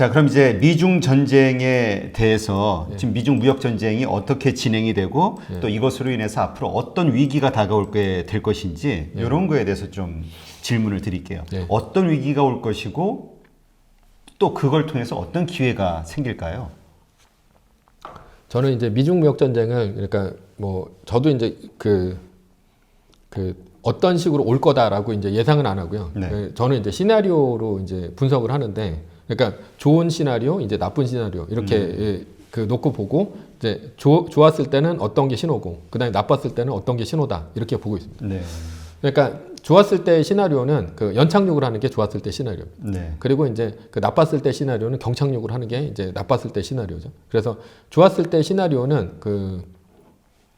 자, 그럼 이제 미중 전쟁에 대해서 예. 지금 미중 무역 전쟁이 어떻게 진행이 되고 또 이것으로 인해서 앞으로 어떤 위기가 다가올 게 될 것인지 이런 거에 대해서 좀 질문을 드릴게요. 예. 어떤 위기가 올 것이고 또 그걸 통해서 어떤 기회가 생길까요? 저는 이제 미중 무역 전쟁을 그러니까 뭐 저도 이제 그, 그 어떤 식으로 올 거다라고 이제 예상은 안 하고요. 네. 그 저는 이제 시나리오로 이제 분석을 하는데 그러니까 좋은 시나리오, 이제 나쁜 시나리오 이렇게 예, 그 놓고 보고 이제 조, 좋았을 때는 어떤 게 신호고 그다음에 나빴을 때는 어떤 게 신호다 이렇게 보고 있습니다. 네. 그러니까 좋았을 때 시나리오는 그 연착륙을 하는 게 좋았을 때 시나리오. 네. 그리고 이제 그 나빴을 때 시나리오는 경착륙을 하는 게 이제 나빴을 때 시나리오죠. 그래서 좋았을 때 시나리오는 그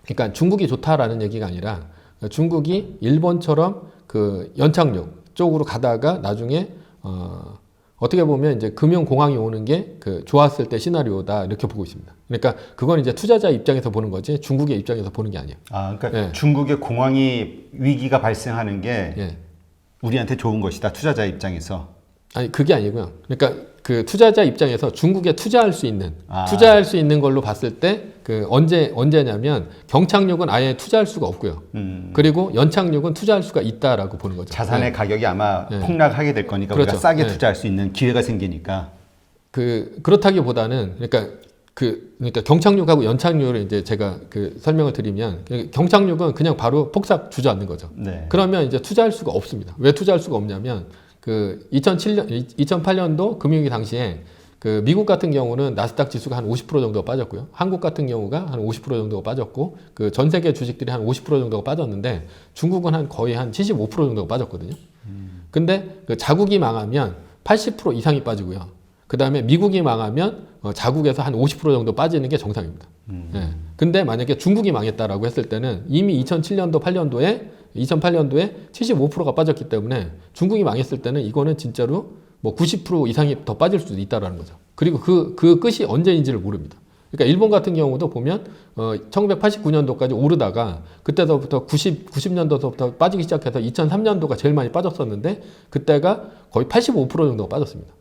그러니까 중국이 좋다라는 얘기가 아니라 중국이 일본처럼 그 연착륙 쪽으로 가다가 나중에 어 어떻게 보면 이제 금융 공황이 오는 게 그 좋았을 때 시나리오다 이렇게 보고 있습니다. 그러니까 그건 이제 투자자 입장에서 보는 거지 중국의 입장에서 보는 게 아니에요. 아, 그러니까 예. 중국의 공황이 위기가 발생하는 게 예. 우리한테 좋은 것이다. 투자자 입장에서. 아니 그게 아니고요. 그러니까 그 투자자 입장에서 중국에 투자할 수 있는 아. 투자할 수 있는 걸로 봤을 때 그 언제 언제냐면 경착륙은 아예 투자할 수가 없고요. 음, 그리고 연착륙은 투자할 수가 있다라고 보는 거죠. 자산의 네. 가격이 아마 네. 폭락하게 될 거니까 우리가 그렇죠. 싸게 네. 투자할 수 있는 기회가 생기니까. 그 그렇다기보다는 그러니까 그 그러니까 경착륙하고 연착륙을 이제 제가 그 설명을 드리면 그 경착륙은 그냥 바로 폭삭 주저앉는 거죠. 네. 그러면 이제 투자할 수가 없습니다. 왜 투자할 수가 없냐면 그 2007년 2008년도 금융위기 당시에 그 미국 같은 경우는 나스닥 지수가 한 50% 정도가 빠졌고요. 한국 같은 경우가 한 50% 정도가 빠졌고 그 전 세계 주식들이 한 50% 정도가 빠졌는데 중국은 한 거의 한 75% 정도가 빠졌거든요. 근데 그 자국이 망하면 80% 이상이 빠지고요. 그 다음에 미국이 망하면 어, 자국에서 한 50% 정도 빠지는 게 정상입니다. 예. 근데 만약에 중국이 망했다라고 했을 때는 이미 2007년도 8년도에 2008년도에 75%가 빠졌기 때문에 중국이 망했을 때는 이거는 진짜로 뭐 90% 이상이 더 빠질 수도 있다라는 거죠. 그리고 그, 그 끝이 언제인지를 모릅니다. 그러니까 일본 같은 경우도 보면 어 1989년도까지 오르다가 그때서부터 90 90년도서부터 빠지기 시작해서 2003년도가 제일 많이 빠졌었는데 그때가 거의 85% 정도가 빠졌습니다.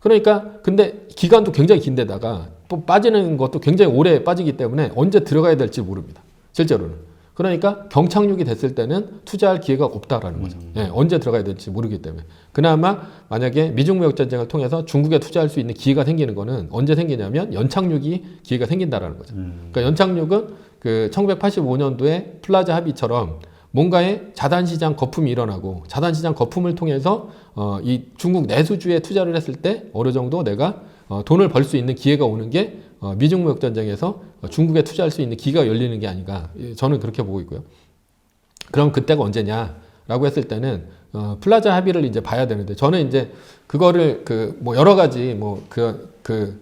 그러니까 근데 기간도 굉장히 긴데다가 또 빠지는 것도 굉장히 오래 빠지기 때문에 언제 들어가야 될지 모릅니다. 실제로는. 그러니까 경착륙이 됐을 때는 투자할 기회가 없다라는 거죠. 예, 언제 들어가야 될지 모르기 때문에. 그나마 만약에 미중 무역 전쟁을 통해서 중국에 투자할 수 있는 기회가 생기는 거는 언제 생기냐면 연착륙이 기회가 생긴다라는 거죠. 그러니까 연착륙은 그 1985년도에 플라자 합의처럼 뭔가의 자산 시장 거품이 일어나고 자산 시장 거품을 통해서 어, 이 중국 내수주에 투자를 했을 때 어느 정도 내가 어, 돈을 벌 수 있는 기회가 오는 게 어, 미중 무역 전쟁에서 어, 중국에 투자할 수 있는 기회가 열리는 게 아닌가 예, 저는 그렇게 보고 있고요. 그럼 그때가 언제냐라고 했을 때는 어, 플라자 합의를 이제 봐야 되는데 저는 이제 그거를 그 뭐 여러 가지 뭐 그 그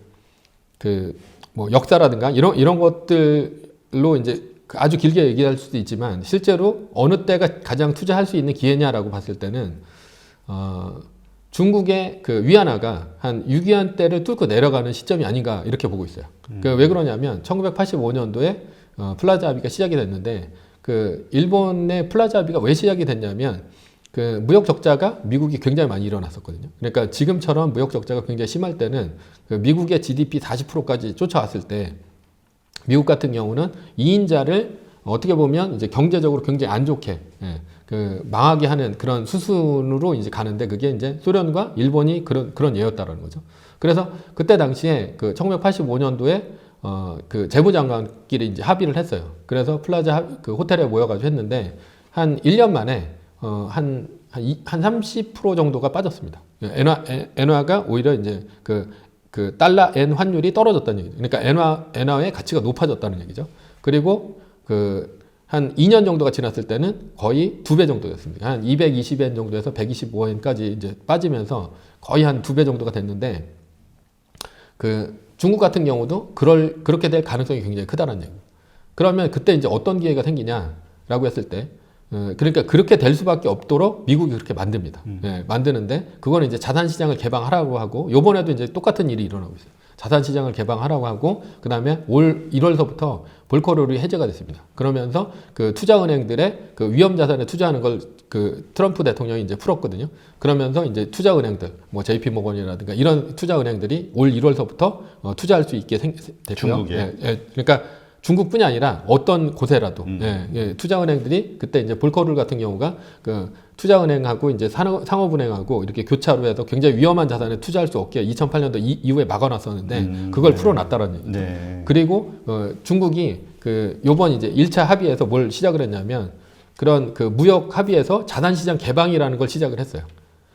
그 뭐 역사라든가 이런 이런 것들로 이제 그 아주 길게 얘기할 수도 있지만 실제로 어느 때가 가장 투자할 수 있는 기회냐라고 봤을 때는 어, 중국의 그 위안화가 한 6위안 때를 뚫고 내려가는 시점이 아닌가 이렇게 보고 있어요. 그왜 그러냐면 1985년도에 어, 플라자 합의가 시작이 됐는데 그 일본의 플라자 합의가 왜 시작이 됐냐면 그 무역 적자가 미국이 굉장히 많이 일어났었거든요. 그러니까 지금처럼 무역 적자가 굉장히 심할 때는 그 미국의 GDP 40%까지 쫓아왔을 때 미국 같은 경우는 이인자를 어떻게 보면 이제 경제적으로 굉장히 안 좋게 예, 그 망하게 하는 그런 수순으로 이제 가는데 그게 이제 소련과 일본이 그런 그런 예였다라는 거죠. 그래서 그때 당시에 그 1985년도에 어그 재무장관끼리 이제 합의를 했어요. 그래서 플라자 합- 그 호텔에 모여가지고 했는데 한 1년 만에 어한한 한 30% 정도가 빠졌습니다. 엔화 엔- 엔화가 오히려 이제 그그 달러 엔 환율이 떨어졌다는 얘기죠. 그러니까 엔화 엔화의 가치가 높아졌다는 얘기죠. 그리고 그 한 2년 정도가 지났을 때는 거의 두 배 정도 됐습니다. 한 220엔 정도에서 125엔까지 이제 빠지면서 거의 한 두 배 정도가 됐는데 그 중국 같은 경우도 그럴 그렇게 될 가능성이 굉장히 크다는 얘기입니다. 그러면 그때 이제 어떤 기회가 생기냐라고 했을 때 어, 그러니까 그렇게 될 수밖에 없도록 미국이 그렇게 만듭니다. 예, 만드는데 그거는 이제 자산 시장을 개방하라고 하고 요번에도 이제 똑같은 일이 일어나고 있어요. 자산 시장을 개방하라고 하고 그다음에 올 1월서부터 볼커럴이 해제가 됐습니다. 그러면서 그 투자 은행들의 그 위험 자산에 투자하는 걸 그 트럼프 대통령이 이제 풀었거든요. 그러면서 이제 투자 은행들 뭐 JP 모건이라든가 이런 투자 은행들이 올 1월서부터 어, 투자할 수 있게 생, 됐고요. 중국에? 예, 예, 그러니까 중국뿐이 아니라 어떤 곳에라도 음. 예, 예, 투자은행들이 그때 이제 볼커룰 같은 경우가 그 투자은행하고 이제 산업, 상업은행하고 이렇게 교차로 해서 굉장히 위험한 자산에 투자할 수 없게 2008년도 이, 이후에 막아놨었는데 음, 그걸 네. 풀어놨다라는 얘기죠. 네. 그리고 어, 중국이 그 요번 이제 1차 합의에서 뭘 시작을 했냐면 그런 그 무역 합의에서 자산 시장 개방이라는 걸 시작을 했어요.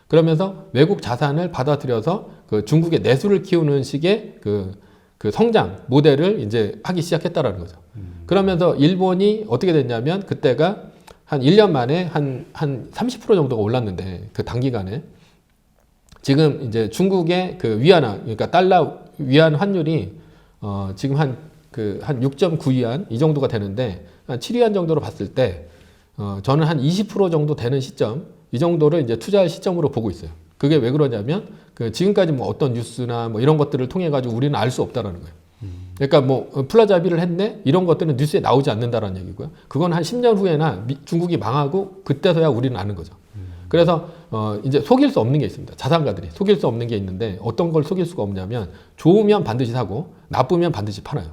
그러면서 외국 자산을 받아들여서 그 중국의 내수를 키우는 식의 그, 그 성장 모델을 이제 하기 시작했다라는 거죠. 그러면서 일본이 어떻게 됐냐면 그때가 한 1년 만에 한, 한 30% 정도가 올랐는데 그 단기간에 지금 이제 중국의 그 위안화, 그러니까 달러 위안 환율이 어, 지금 한 그한 6.9위안 이 정도가 되는데 한 7위안 정도로 봤을 때 어, 저는 한 20% 정도 되는 시점 이 정도를 이제 투자할 시점으로 보고 있어요. 그게 왜 그러냐면 그 지금까지 뭐 어떤 뉴스나 뭐 이런 것들을 통해 가지고 우리는 알 수 없다라는 거예요. 그러니까 뭐 어, 플라자 합의를 했네 이런 것들은 뉴스에 나오지 않는다라는 얘기고요. 그건 한 10년 후에나 미- 중국이 망하고 그때서야 우리는 아는 거죠. 그래서 어 이제 속일 수 없는 게 있습니다. 자산가들이 속일 수 없는 게 있는데 어떤 걸 속일 수가 없냐면 좋으면 반드시 사고 나쁘면 반드시 팔아요.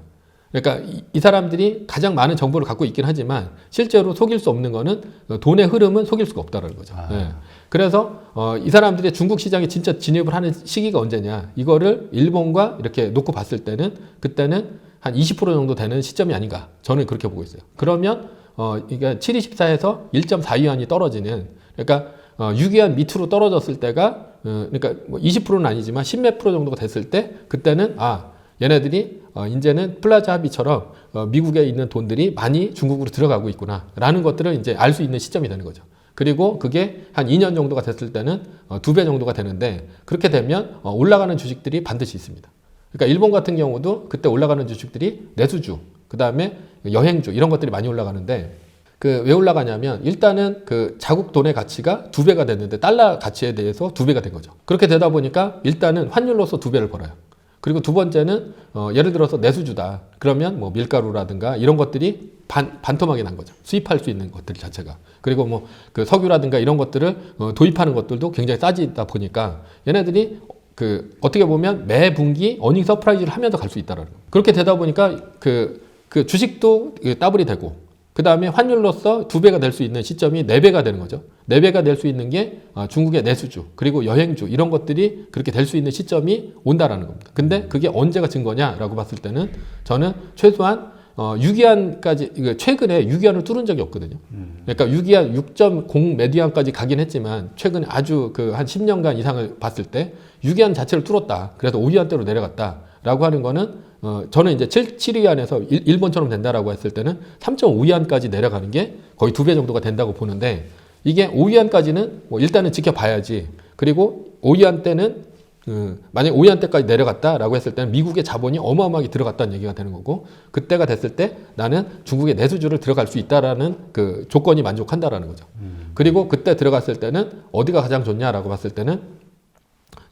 그러니까 이, 이 사람들이 가장 많은 정보를 갖고 있긴 하지만 실제로 속일 수 없는 거는 어, 돈의 흐름은 속일 수가 없다라는 거죠. 아. 예. 그래서 어, 이 사람들이 중국 시장에 진짜 진입을 하는 시기가 언제냐? 이거를 일본과 이렇게 놓고 봤을 때는 그때는 한 20% 정도 되는 시점이 아닌가? 저는 그렇게 보고 있어요. 그러면 어, 이게 7.24에서 1.4위안이 떨어지는 그러니까 어, 6위안 밑으로 떨어졌을 때가 어, 그러니까 뭐 20%는 아니지만 10몇 프로 정도가 됐을 때 그때는 아 얘네들이 어, 이제는 플라자 합의처럼 어, 미국에 있는 돈들이 많이 중국으로 들어가고 있구나라는 것들을 이제 알 수 있는 시점이 되는 거죠. 그리고 그게 한 2년 정도가 됐을 때는 어, 두배 정도가 되는데 그렇게 되면 어, 올라가는 주식들이 반드시 있습니다. 그러니까 일본 같은 경우도 그때 올라가는 주식들이 내수주, 그 다음에 여행주 이런 것들이 많이 올라가는데 그 왜 올라가냐면 일단은 그 자국 돈의 가치가 두 배가 됐는데 달러 가치에 대해서 두 배가 된 거죠. 그렇게 되다 보니까 일단은 환율로서 두 배를 벌어요. 그리고 두 번째는 어, 예를 들어서 내수주다. 그러면 뭐 밀가루라든가 이런 것들이 반, 반토막이 난 거죠. 수입할 수 있는 것들 자체가. 그리고 뭐 그 석유라든가 이런 것들을 어, 도입하는 것들도 굉장히 싸지다 보니까 얘네들이 그 어떻게 보면 매 분기 어닝 서프라이즈를 하면서 갈 수 있다라는 거예요. 그렇게 되다 보니까 그, 그 주식도 그 더블이 되고 그 다음에 환율로서 두 배가 될 수 있는 시점이 네 배가 되는 거죠. 네 배가 될 수 있는 게 아, 중국의 내수주 그리고 여행주 이런 것들이 그렇게 될 수 있는 시점이 온다라는 겁니다. 근데 그게 언제가 증 거냐라고 봤을 때는 저는 최소한 어, 6위안까지 이거 최근에 6위안을 뚫은 적이 없거든요. 그러니까 6위안 6.0 메디안까지 가긴 했지만 최근에 아주 그 한 10년간 이상을 봤을 때 6위안 자체를 뚫었다. 그래서 5위안대로 내려갔다라고 하는 거는 어, 저는 이제 7, 7위 안에서 일, 본처럼 된다라고 했을 때는 3.5위 안까지 내려가는 게 거의 두 배 정도가 된다고 보는데 이게 5위 안까지는 뭐 일단은 지켜봐야지. 그리고 5위 안 때는 그 만약 5위 안 때까지 내려갔다라고 했을 때는 미국의 자본이 어마어마하게 들어갔다는 얘기가 되는 거고 그때가 됐을 때 나는 중국의 내수주를 들어갈 수 있다라는 그 조건이 만족한다라는 거죠. 그리고 그때 들어갔을 때는 어디가 가장 좋냐라고 봤을 때는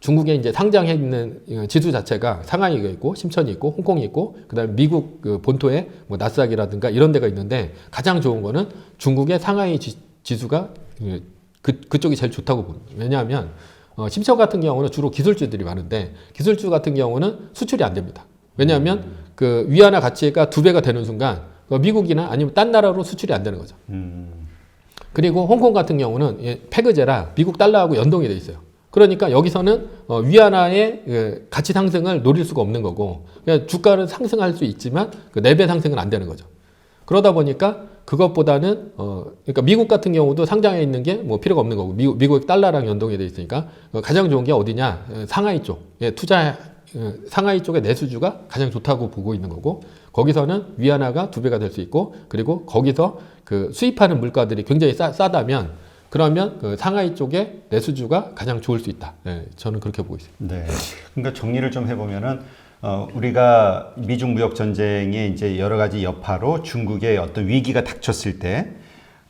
중국에 이제 상장해 있는 어, 지수 자체가 상하이가 있고 심천이 있고 홍콩이 있고 그다음에 미국 그 본토에 뭐 나스닥이라든가 이런 데가 있는데 가장 좋은 거는 중국의 상하이 지, 지수가 그, 그 그쪽이 제일 좋다고 봅니다. 왜냐하면 어, 심천 같은 경우는 주로 기술주들이 많은데 기술주 같은 경우는 수출이 안 됩니다. 왜냐하면 그 위안화 가치가 두 배가 되는 순간 그 미국이나 아니면 딴 나라로 수출이 안 되는 거죠. 음, 그리고 홍콩 같은 경우는 예, 패그제라 미국 달러하고 연동이 돼 있어요. 그러니까 여기서는 어, 위안화의 그 가치 상승을 노릴 수가 없는 거고 그냥 주가는 상승할 수 있지만 그 4배 상승은 안 되는 거죠. 그러다 보니까 그것보다는 어 그러니까 미국 같은 경우도 상장해 있는 게 뭐 필요가 없는 거고 미국 미국 달러랑 연동이 돼 있으니까 어, 가장 좋은 게 어디냐 어, 상하이 쪽에 투자 어, 상하이 쪽의 내수주가 가장 좋다고 보고 있는 거고 거기서는 위안화가 두 배가 될 수 있고 그리고 거기서 그 수입하는 물가들이 굉장히 싸, 싸다면 그러면 그 상하이 쪽의 내수주가 가장 좋을 수 있다. 예, 저는 그렇게 보고 있습니다. 네. 그러니까 정리를 좀 해보면은 어, 우리가 미중 무역 전쟁의 이제 여러 가지 여파로 중국의 어떤 위기가 닥쳤을 때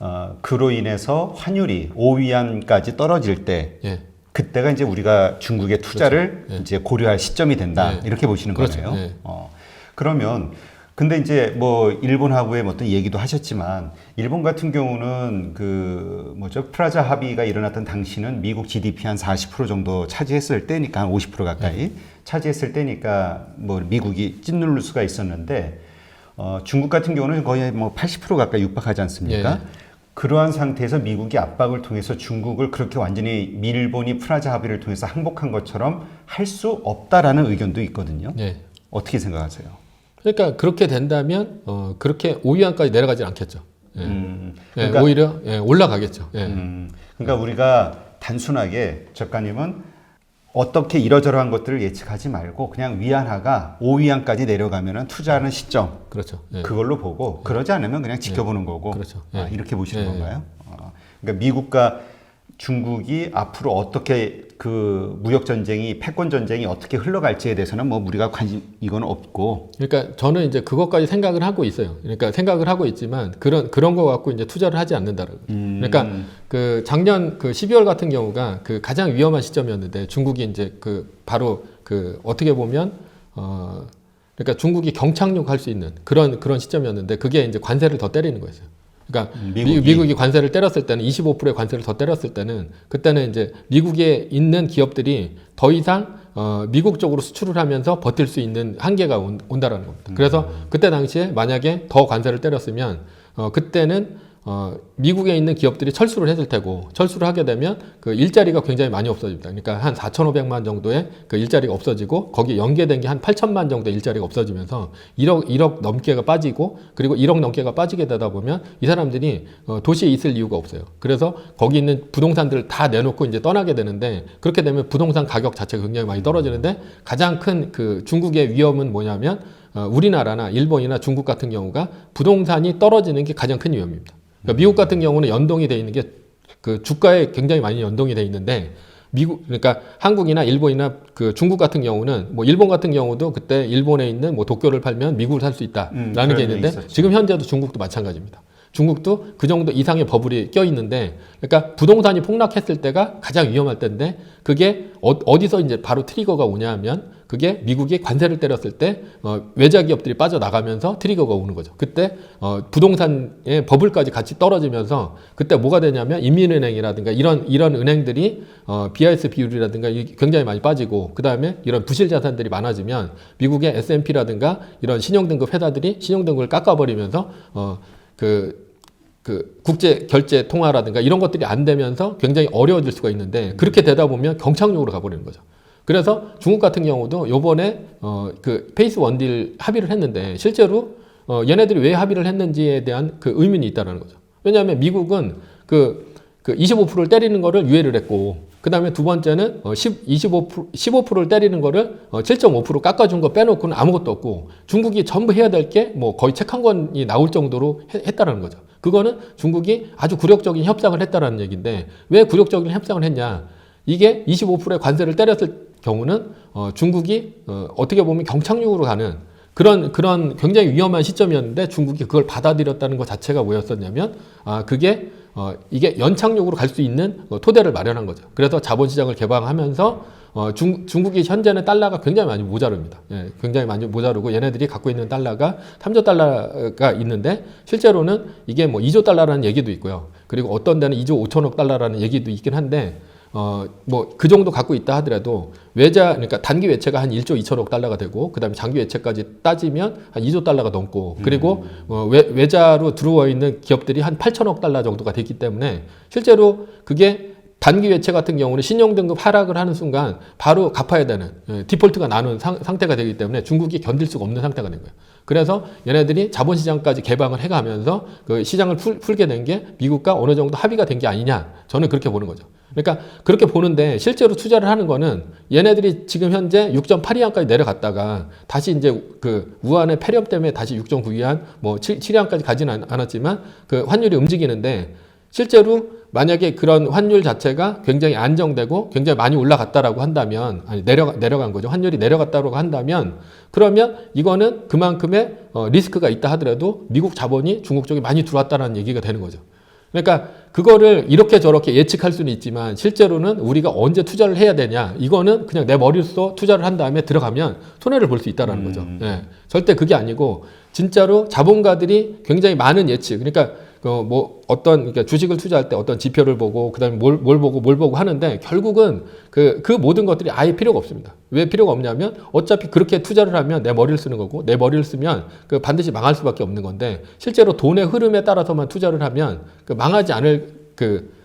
어, 그로 인해서 환율이 5위안까지 떨어질 때 예, 그때가 이제 우리가 중국의 투자를 그렇죠. 네. 이제 고려할 시점이 된다 네. 이렇게 보시는 그렇죠. 거네요. 네. 어, 그러면 근데 이제 뭐 일본하고의 어떤 얘기도 하셨지만 일본 같은 경우는 그 뭐죠 프라자 합의가 일어났던 당시는 미국 GDP 한 40% 정도 차지했을 때니까 한 50% 가까이 네. 차지했을 때니까 뭐 미국이 찐누를 수가 있었는데 어, 중국 같은 경우는 거의 뭐 80% 가까이 육박하지 않습니까? 예. 그러한 상태에서 미국이 압박을 통해서 중국을 그렇게 완전히 밀본이 프라자 합의를 통해서 항복한 것처럼 할 수 없다라는 의견도 있거든요. 예. 어떻게 생각하세요? 그러니까 그렇게 된다면 어, 그렇게 5위안까지 내려가지 않겠죠. 예. 음, 예, 그러니까, 오히려 예, 올라가겠죠. 예. 음, 그러니까 우리가 단순하게 작가님은 어떻게 이러저러한 것들을 예측하지 말고 그냥 위안화가 5위안까지 내려가면은 투자하는 시점 그렇죠. 예. 그걸로 보고 그러지 않으면 그냥 지켜보는 거고 그렇죠. 아, 예. 이렇게 보시는 예. 건가요? 어, 그러니까 미국과 중국이 앞으로 어떻게 그 무역 전쟁이 패권 전쟁이 어떻게 흘러갈지에 대해서는 뭐 우리가 관심 이건 없고 그러니까 저는 이제 그것까지 생각을 하고 있어요. 그러니까 생각을 하고 있지만 그런 그런 거 갖고 이제 투자를 하지 않는다라고. 음. 그러니까 그 작년 그 12월 같은 경우가 그 가장 위험한 시점이었는데 중국이 이제 그 바로 그 어떻게 보면 어 그러니까 중국이 경착륙할 수 있는 그런 그런 시점이었는데 그게 이제 관세를 더 때리는 거였어요. 그러니까 음, 미, 미국이. 미국이 관세를 때렸을 때는 25%의 관세를 더 때렸을 때는 그때는 이제 미국에 있는 기업들이 더 이상 어, 미국 쪽으로 수출을 하면서 버틸 수 있는 한계가 온, 온다라는 겁니다. 그래서 그때 당시에 만약에 더 관세를 때렸으면 어, 그때는 어, 미국에 있는 기업들이 철수를 했을 테고 철수를 하게 되면 그 일자리가 굉장히 많이 없어집니다. 그러니까 한 4,500만 정도의 그 일자리가 없어지고 거기에 연계된 게 한 8천만 정도의 일자리가 없어지면서 1억 1억 넘게가 빠지고 그리고 1억 넘게가 빠지게 되다 보면 이 사람들이 어, 도시에 있을 이유가 없어요. 그래서 거기 있는 부동산들을 다 내놓고 이제 떠나게 되는데 그렇게 되면 부동산 가격 자체가 굉장히 많이 떨어지는데 가장 큰 그 중국의 위험은 뭐냐면 어, 우리나라나 일본이나 중국 같은 경우가 부동산이 떨어지는 게 가장 큰 위험입니다. 그러니까 미국 같은 경우는 연동이 돼 있는 게 그 주가에 굉장히 많이 연동이 돼 있는데 미국 그러니까 한국이나 일본이나 그 중국 같은 경우는 뭐 일본 같은 경우도 그때 일본에 있는 뭐 도쿄를 팔면 미국을 살수 음, 있다라는 그런 게 있는데 있었죠. 지금 현재도 중국도 마찬가지입니다. 중국도 그 정도 이상의 버블이 껴 있는데 그러니까 부동산이 폭락했을 때가 가장 위험할 때인데 그게 어, 어디서 이제 바로 트리거가 오냐면 그게 미국이 관세를 때렸을 때 어, 외자 기업들이 빠져나가면서 트리거가 오는 거죠. 그때 어, 부동산의 버블까지 같이 떨어지면서 그때 뭐가 되냐면 인민은행이라든가 이런 이런 은행들이 어, BIS 비율이라든가 굉장히 많이 빠지고 그 다음에 이런 부실 자산들이 많아지면 미국의 S&P라든가 이런 신용등급 회사들이 신용등급을 깎아버리면서 어, 그, 그 국제 결제 통화라든가 이런 것들이 안 되면서 굉장히 어려워질 수가 있는데 그렇게 되다 보면 경착륙으로 가버리는 거죠. 그래서 중국 같은 경우도 요번에 어, 그 페이스 원딜 합의를 했는데 실제로 어, 얘네들이 왜 합의를 했는지에 대한 그 의문이 있다는 거죠. 왜냐하면 미국은 그, 그 25%를 때리는 거를 유예를 했고 그 다음에 두 번째는 어, 10, 25%, 15%를 때리는 거를 어, 7.5% 깎아준 거 빼놓고는 아무것도 없고 중국이 전부 해야 될 게 뭐 거의 책 한 권이 나올 정도로 해- 했다라는 거죠. 그거는 중국이 아주 굴욕적인 협상을 했다라는 얘기인데 왜 굴욕적인 협상을 했냐? 이게 25%의 관세를 때렸을 경우는 어, 중국이 어, 어떻게 보면 경착륙으로 가는 그런 그런 굉장히 위험한 시점이었는데 중국이 그걸 받아들였다는 것 자체가 뭐였었냐면 아 그게 어, 이게 연착륙으로 갈 수 있는 어, 토대를 마련한 거죠. 그래서 자본시장을 개방하면서 어, 중, 중국이 현재는 달러가 굉장히 많이 모자릅니다. 예, 굉장히 많이 모자르고 얘네들이 갖고 있는 달러가 3조 달러가 있는데 실제로는 이게 뭐 2조 달러라는 얘기도 있고요. 그리고 어떤 데는 2조 5천억 달러라는 얘기도 있긴 한데 어, 뭐, 그 정도 갖고 있다 하더라도 외자, 그러니까 단기 외채가 한 1조 2천억 달러가 되고, 그 다음에 장기 외채까지 따지면 한 2조 달러가 넘고, 그리고 어, 외, 외자로 들어와 있는 기업들이 한 8천억 달러 정도가 됐기 때문에 실제로 그게 단기 외채 같은 경우는 신용등급 하락을 하는 순간 바로 갚아야 되는 예, 디폴트가 나는 상, 상태가 되기 때문에 중국이 견딜 수가 없는 상태가 된 거예요. 그래서 얘네들이 자본시장까지 개방을 해가면서 그 시장을 풀, 풀게 된 게 미국과 어느 정도 합의가 된 게 아니냐 저는 그렇게 보는 거죠. 그러니까 그렇게 보는데 실제로 투자를 하는 거는 얘네들이 지금 현재 6.82안까지 내려갔다가 다시 이제 그 우한의 폐렴 때문에 다시 6.92안 뭐 7, 7안까지 가지는 않았지만 그 환율이 움직이는데 실제로 만약에 그런 환율 자체가 굉장히 안정되고 굉장히 많이 올라갔다라고 한다면 아니 내려가 내려간 거죠 환율이 내려갔다고 한다면 그러면 이거는 그만큼의 어, 리스크가 있다 하더라도 미국 자본이 중국 쪽에 많이 들어왔다는 얘기가 되는 거죠. 그러니까 그거를 이렇게 저렇게 예측할 수는 있지만 실제로는 우리가 언제 투자를 해야 되냐 이거는 그냥 내 머리로서 투자를 한 다음에 들어가면 손해를 볼 수 있다라는 거죠. 예. 절대 그게 아니고 진짜로 자본가들이 굉장히 많은 예측 그러니까 그 뭐 어떤 그러니까 주식을 투자할 때 어떤 지표를 보고 그다음에 뭘, 뭘 보고 뭘 보고 하는데 결국은 그, 그 모든 것들이 아예 필요가 없습니다. 왜 필요가 없냐면 어차피 그렇게 투자를 하면 내 머리를 쓰는 거고 내 머리를 쓰면 그 반드시 망할 수밖에 없는 건데 실제로 돈의 흐름에 따라서만 투자를 하면 그 망하지 않을 그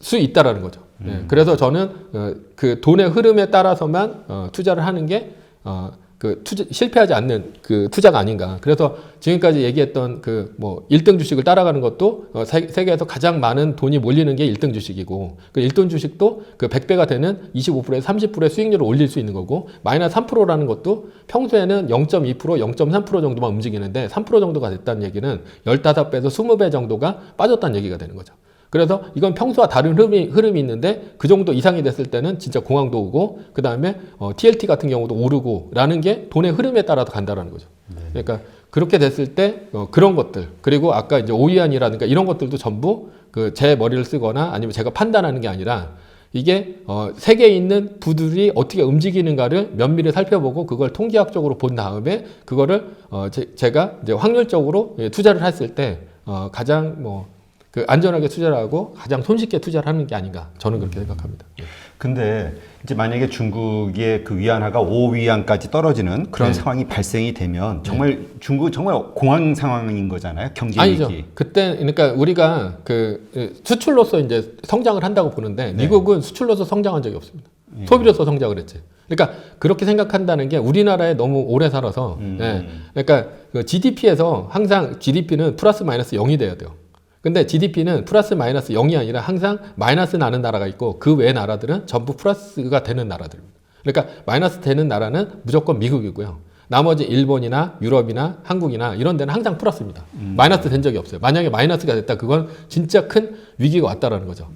수 있다라는 거죠. 예, 그래서 저는 어, 그 돈의 흐름에 따라서만 어, 투자를 하는 게 어, 그 투자, 실패하지 않는 그 투자가 아닌가. 그래서 지금까지 얘기했던 그 뭐 1등 주식을 따라가는 것도 어, 세, 세계에서 가장 많은 돈이 몰리는 게 1등 주식이고 그 1등 주식도 그 100배가 되는 25%에서 30%의 수익률을 올릴 수 있는 거고 마이너스 3%라는 것도 평소에는 0.2% 0.3% 정도만 움직이는데 3% 정도가 됐다는 얘기는 15배에서 20배 정도가 빠졌다는 얘기가 되는 거죠. 그래서 이건 평소와 다른 흐름이, 흐름이 있는데 그 정도 이상이 됐을 때는 진짜 공황도 오고 그 다음에 어, TLT 같은 경우도 오르고 라는 게 돈의 흐름에 따라서 간다라는 거죠. 그러니까 그렇게 됐을 때 어, 그런 것들 그리고 아까 이제 오이안이라든가 이런 것들도 전부 그 제 머리를 쓰거나 아니면 제가 판단하는 게 아니라 이게 어, 세계에 있는 부들이 어떻게 움직이는가를 면밀히 살펴보고 그걸 통계학적으로 본 다음에 그거를 어, 제, 제가 이제 확률적으로 예, 투자를 했을 때 어, 가장 뭐 그 안전하게 투자를 하고 가장 손쉽게 투자를 하는 게 아닌가 저는 그렇게 생각합니다. 근데 이제 만약에 중국의 그 위안화가 5위안까지 떨어지는 그런 네. 상황이 발생이 되면 정말 중국 정말 공황 상황인 거잖아요. 경제 아니죠. 위기. 그때 그러니까 우리가 그 수출로서 이제 성장을 한다고 보는데 네. 미국은 수출로서 성장한 적이 없습니다. 소비로서 성장을 했지. 그러니까 그렇게 생각한다는 게 우리나라에 너무 오래 살아서 음. 예. 그러니까 그 GDP에서 항상 GDP는 플러스 마이너스 0이 돼야 돼요. 근데 GDP는 플러스 마이너스 0이 아니라 항상 마이너스 나는 나라가 있고 그 외 나라들은 전부 플러스가 되는 나라들입니다. 그러니까 마이너스 되는 나라는 무조건 미국이고요. 나머지 일본이나 유럽이나 한국이나 이런 데는 항상 플러스입니다. 마이너스 된 적이 없어요. 만약에 마이너스가 됐다 그건 진짜 큰 위기가 왔다라는 거죠.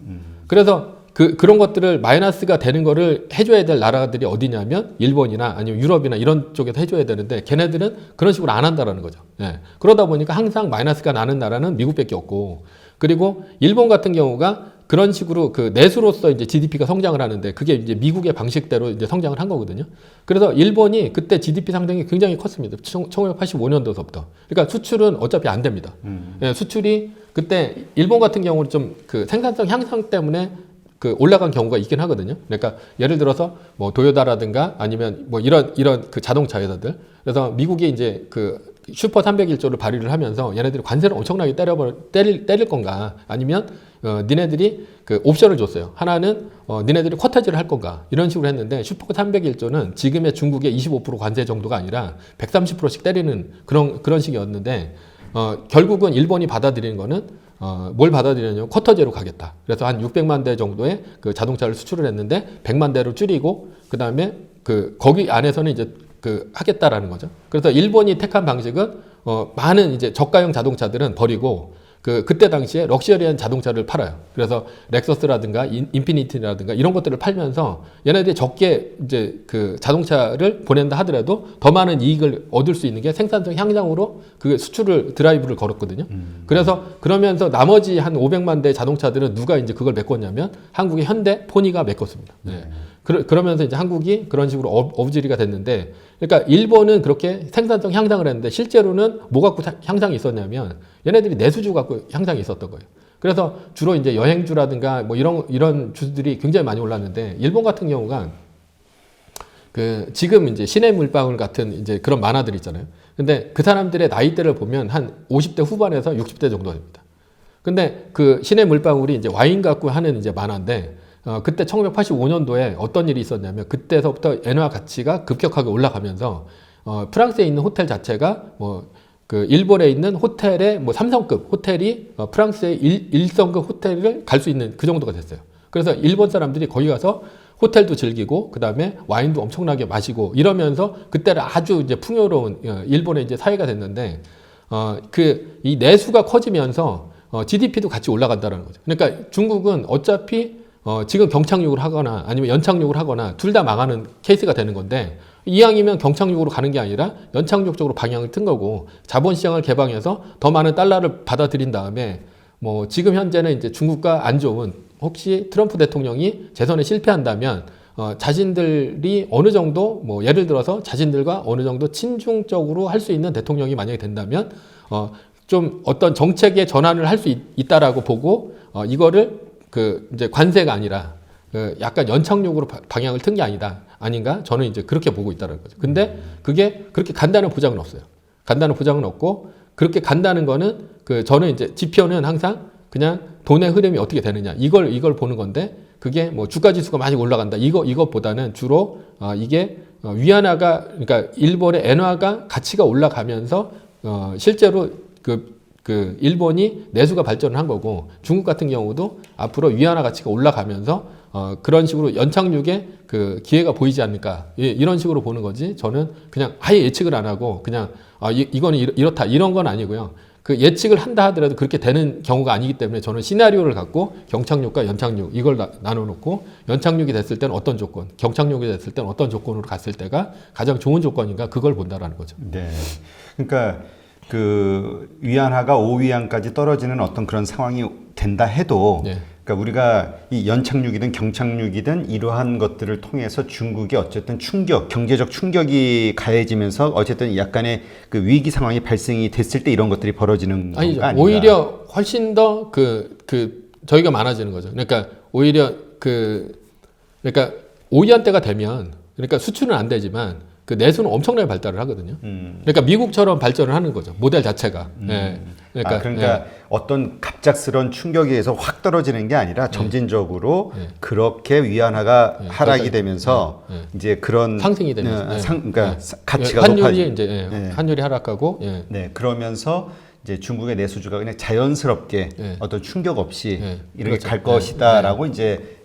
그래서 그, 그런 것들을 마이너스가 되는 거를 해줘야 될 나라들이 어디냐면 일본이나 아니면 유럽이나 이런 쪽에서 해줘야 되는데 걔네들은 그런 식으로 안 한다라는 거죠. 예. 그러다 보니까 항상 마이너스가 나는 나라는 미국밖에 없고 그리고 일본 같은 경우가 그런 식으로 그 내수로서 이제 GDP가 성장을 하는데 그게 이제 미국의 방식대로 이제 성장을 한 거거든요. 그래서 일본이 그때 GDP 상승이 굉장히 컸습니다. 1985년도서부터. 그러니까 수출은 어차피 안 됩니다. 예, 수출이 그때 일본 같은 경우는 좀 그 생산성 향상 때문에 그 올라간 경우가 있긴 하거든요. 그러니까 예를 들어서 뭐 도요다라든가 아니면 뭐 이런 이런 그 자동차 회사들. 그래서 미국이 이제 그 슈퍼 301조를 발의를 하면서 얘네들이 관세를 엄청나게 때려버 때릴 때릴 건가 아니면 어, 니네들이 그 옵션을 줬어요. 하나는 어, 니네들이 쿼터제를 할 건가 이런 식으로 했는데 슈퍼 301조는 지금의 중국의 25% 관세 정도가 아니라 130%씩 때리는 그런 그런 식이었는데 어, 결국은 일본이 받아들이는 거는 어, 뭘 받아들이냐면 쿼터제로 가겠다. 그래서 한 600만 대 정도의 그 자동차를 수출을 했는데 100만 대로 줄이고 그 다음에 그 거기 안에서는 이제 그 하겠다라는 거죠. 그래서 일본이 택한 방식은 어, 많은 이제 저가형 자동차들은 버리고 그 그때 당시에 럭셔리한 자동차를 팔아요. 그래서 렉서스라든가 인, 인피니티라든가 이런 것들을 팔면서 얘네들이 적게 이제 그 자동차를 보낸다 하더라도 더 많은 이익을 얻을 수 있는 게 생산성 향상으로 그 수출을 드라이브를 걸었거든요. 그래서 그러면서 나머지 한 500만 대 자동차들은 누가 이제 그걸 메꿨냐면 한국의 현대 포니가 메꿨습니다. 네. 그러, 그러 면서 이제 한국이 그런 식으로 어, 어부지리가 됐는데, 그러니까 일본은 그렇게 생산성 향상을 했는데 실제로는 뭐 갖고 사- 향상이 있었냐면 얘네들이 내수주 갖고 향상이 있었던 거예요. 그래서 주로 이제 여행주라든가 뭐 이런 이런 주들이 굉장히 많이 올랐는데 일본 같은 경우가 그 지금 이제 신의 물방울 같은 이제 그런 만화들 있잖아요. 근데 그 사람들의 나이대를 보면 한 50대 후반에서 60대 정도 됩니다. 근데 그 신의 물방울이 이제 와인 갖고 하는 이제 만화인데 어, 그때 1985년도에 어떤 일이 있었냐면 그때서부터 엔화 가치가 급격하게 올라가면서 어, 프랑스에 있는 호텔 자체가 뭐 그 일본에 있는 호텔의 뭐 삼성급 호텔이 어, 프랑스의 일, 일성급 호텔을 갈 수 있는 그 정도가 됐어요. 그래서 일본 사람들이 거기 가서 호텔도 즐기고 그다음에 와인도 엄청나게 마시고 이러면서 그때는 아주 이제 풍요로운 어, 일본의 이제 사회가 됐는데 어 그 이 내수가 커지면서 어 GDP도 같이 올라간다는 거죠. 그러니까 중국은 어차피 어 지금 경착륙을 하거나 아니면 연착륙을 하거나 둘 다 망하는 케이스가 되는 건데 이왕이면 경착륙으로 가는 게 아니라 연착륙 쪽으로 방향을 튼 거고 자본시장을 개방해서 더 많은 달러를 받아들인 다음에 뭐 지금 현재는 이제 중국과 안 좋은 혹시 트럼프 대통령이 재선에 실패한다면 어, 자신들이 어느 정도 뭐 예를 들어서 자신들과 어느 정도 친중적으로 할 수 있는 대통령이 만약에 된다면 어, 좀 어떤 정책의 전환을 할 수 있다라고 보고 어, 이거를 그 이제 관세가 아니라 그 약간 연착륙으로 바- 방향을 튼 게 아니다 아닌가 저는 이제 그렇게 보고 있다는 거죠. 근데 그게 그렇게 간다는 보장은 없어요. 간다는 보장은 없고 그렇게 간다는 거는 그 저는 이제 지표는 항상 그냥 돈의 흐름이 어떻게 되느냐 이걸 이걸 보는 건데 그게 뭐 주가 지수가 많이 올라간다 이거 이것보다는 주로 어, 이게 어, 위안화가 그러니까 일본의 엔화가 가치가 올라가면서 어, 실제로 그, 그 일본이 내수가 발전을 한 거고 중국 같은 경우도 앞으로 위안화 가치가 올라가면서 어, 그런 식으로 연착륙에 그 기회가 보이지 않을까 예, 이런 식으로 보는 거지 저는 그냥 아예 예측을 안 하고 그냥 아, 이, 이거는 이렇- 이렇다 이런 건 아니고요 그 예측을 한다 하더라도 그렇게 되는 경우가 아니기 때문에 저는 시나리오를 갖고 경착륙과 연착륙 이걸 나, 나눠놓고 연착륙이 됐을 때는 어떤 조건 경착륙이 됐을 때는 어떤 조건으로 갔을 때가 가장 좋은 조건인가 그걸 본다라는 거죠. 네. 그러니까 그 위안화가 5위안까지 떨어지는 어떤 그런 상황이 된다 해도 네. 그러니까 우리가 이 연착륙이든 경착륙이든 이러한 것들을 통해서 중국이 어쨌든 충격, 경제적 충격이 가해지면서 어쨌든 약간의 그 위기 상황이 발생이 됐을 때 이런 것들이 벌어지는 아니죠. 아닌가? 오히려 훨씬 더 그그 저희가 많아지는 거죠. 그러니까 오히려 그 그러니까 5위안 때가 되면 그러니까 수출은 안 되지만 그 내수는 엄청나게 발달을 하거든요. 음. 그러니까 미국처럼 발전을 하는 거죠. 모델 자체가. 예. 그러니까, 아, 그러니까 어떤 갑작스러운 충격에 의해서 확 떨어지는 게 아니라 점진적으로 네. 그렇게 위안화가 네, 하락이 발달- 되면서 네, 네. 이제 그런 상승이 되면서. 어, 네. 상, 그러니까 네. 사- 가치가 환율이 높아지. 이제 예, 네. 환율이 하락하고 예. 네, 그러면서 이제 중국의 내수주가 그냥 자연스럽게 네. 어떤 충격 없이 네, 이렇게 그렇죠. 갈 네, 것이다라고 이제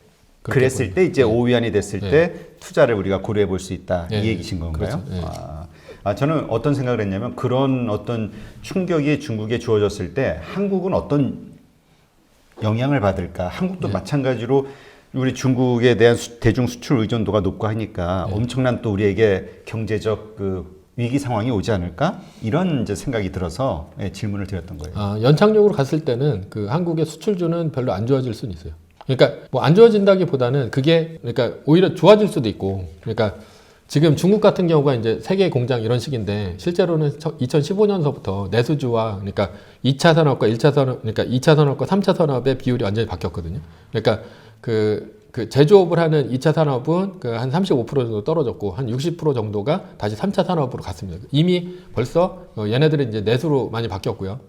그렇게 그랬을 때 이제 오위안이 됐을 네. 때 투자를 우리가 고려해 볼 수 있다 네, 이 얘기신 건가요? 그렇죠. 네. 아, 아, 저는 어떤 생각을 했냐면 그런 어떤 충격이 중국에 주어졌을 때 한국은 어떤 영향을 받을까? 네. 한국도 마찬가지로 우리 중국에 대한 수- 대중 수출 의존도가 높고 하니까 네. 엄청난 또 우리에게 경제적 그 위기 상황이 오지 않을까? 이런 이제 생각이 들어서 예, 질문을 드렸던 거예요. 아, 연착륙으로 갔을 때는 그 한국의 수출주는 별로 안 좋아질 수는 있어요. 그러니까 뭐 안 좋아진다기보다는 그게 그러니까 오히려 좋아질 수도 있고 그러니까 지금 중국 같은 경우가 이제 세계 공장 이런 식인데 실제로는 2015년서부터 내수주와 그러니까 2차 산업과 1차 산업 그러니까 2차 산업과 3차 산업의 비율이 완전히 바뀌었거든요. 그러니까 그, 그 제조업을 하는 2차 산업은 그 한 35% 정도 떨어졌고 한 60% 정도가 다시 3차 산업으로 갔습니다. 이미 벌써 어, 얘네들은 이제 내수로 많이 바뀌었고요.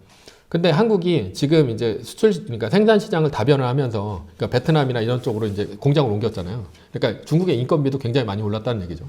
근데 한국이 지금 이제 수출 그러니까 생산 시장을 다변화하면서 그러니까 베트남이나 이런 쪽으로 이제 공장을 옮겼잖아요. 그러니까 중국의 인건비도 굉장히 많이 올랐다는 얘기죠.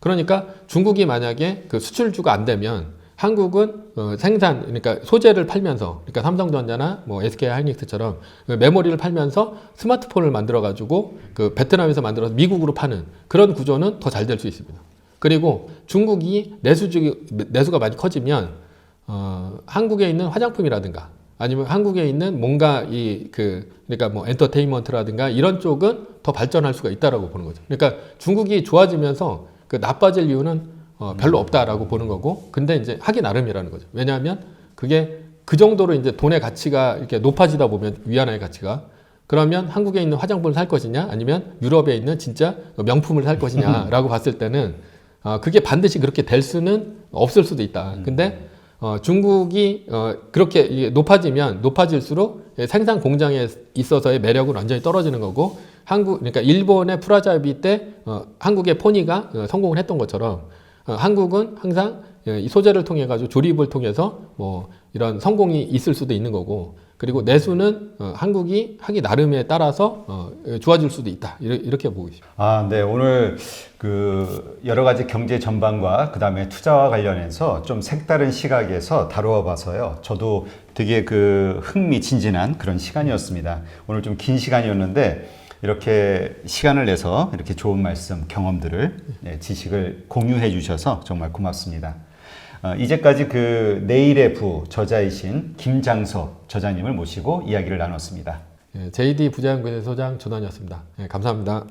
그러니까 중국이 만약에 그 수출주가 안 되면 한국은 어, 생산 그러니까 소재를 팔면서 그러니까 삼성전자나 뭐 SK 하이닉스처럼 그 메모리를 팔면서 스마트폰을 만들어 가지고 그 베트남에서 만들어서 미국으로 파는 그런 구조는 더 잘 될 수 있습니다. 그리고 중국이 내수주 내수가 많이 커지면 어, 한국에 있는 화장품이라든가 아니면 한국에 있는 뭔가 이 그 그러니까 뭐 엔터테인먼트라든가 이런 쪽은 더 발전할 수가 있다라고 보는 거죠. 그러니까 중국이 좋아지면서 그 나빠질 이유는 어, 별로 없다라고 보는 거고 근데 이제 하기 나름이라는 거죠. 왜냐하면 그게 그 정도로 이제 돈의 가치가 이렇게 높아지다 보면 위안화의 가치가 그러면 한국에 있는 화장품을 살 것이냐 아니면 유럽에 있는 진짜 명품을 살 것이냐라고 봤을 때는 어, 그게 반드시 그렇게 될 수는 없을 수도 있다. 근데 어, 중국이 어, 그렇게 높아지면 높아질수록 생산 공장에 있어서의 매력은 완전히 떨어지는 거고 한국 그러니까 일본의 프라자비 때 어, 한국의 포니가 어, 성공을 했던 것처럼 어, 한국은 항상 예, 이 소재를 통해 가지고 조립을 통해서 뭐 이런 성공이 있을 수도 있는 거고 그리고 내수는 어, 한국이 하기 나름에 따라서 어, 좋아질 수도 있다 이렇게, 보고 있습니다. 아, 네. 오늘 그 여러 가지 경제 전반과 그 다음에 투자와 관련해서 좀 색다른 시각에서 다루어 봐서요. 저도 되게 그 흥미진진한 그런 시간이었습니다. 오늘 좀 긴 시간이었는데 이렇게 시간을 내서 이렇게 좋은 말씀, 경험들을, 네, 지식을 공유해 주셔서 정말 고맙습니다. 어, 이제까지 그 내일의 부 저자이신 김장섭 저자님을 모시고 이야기를 나눴습니다. 예, JD 부자연구소 소장 전원이었습니다. 예, 감사합니다.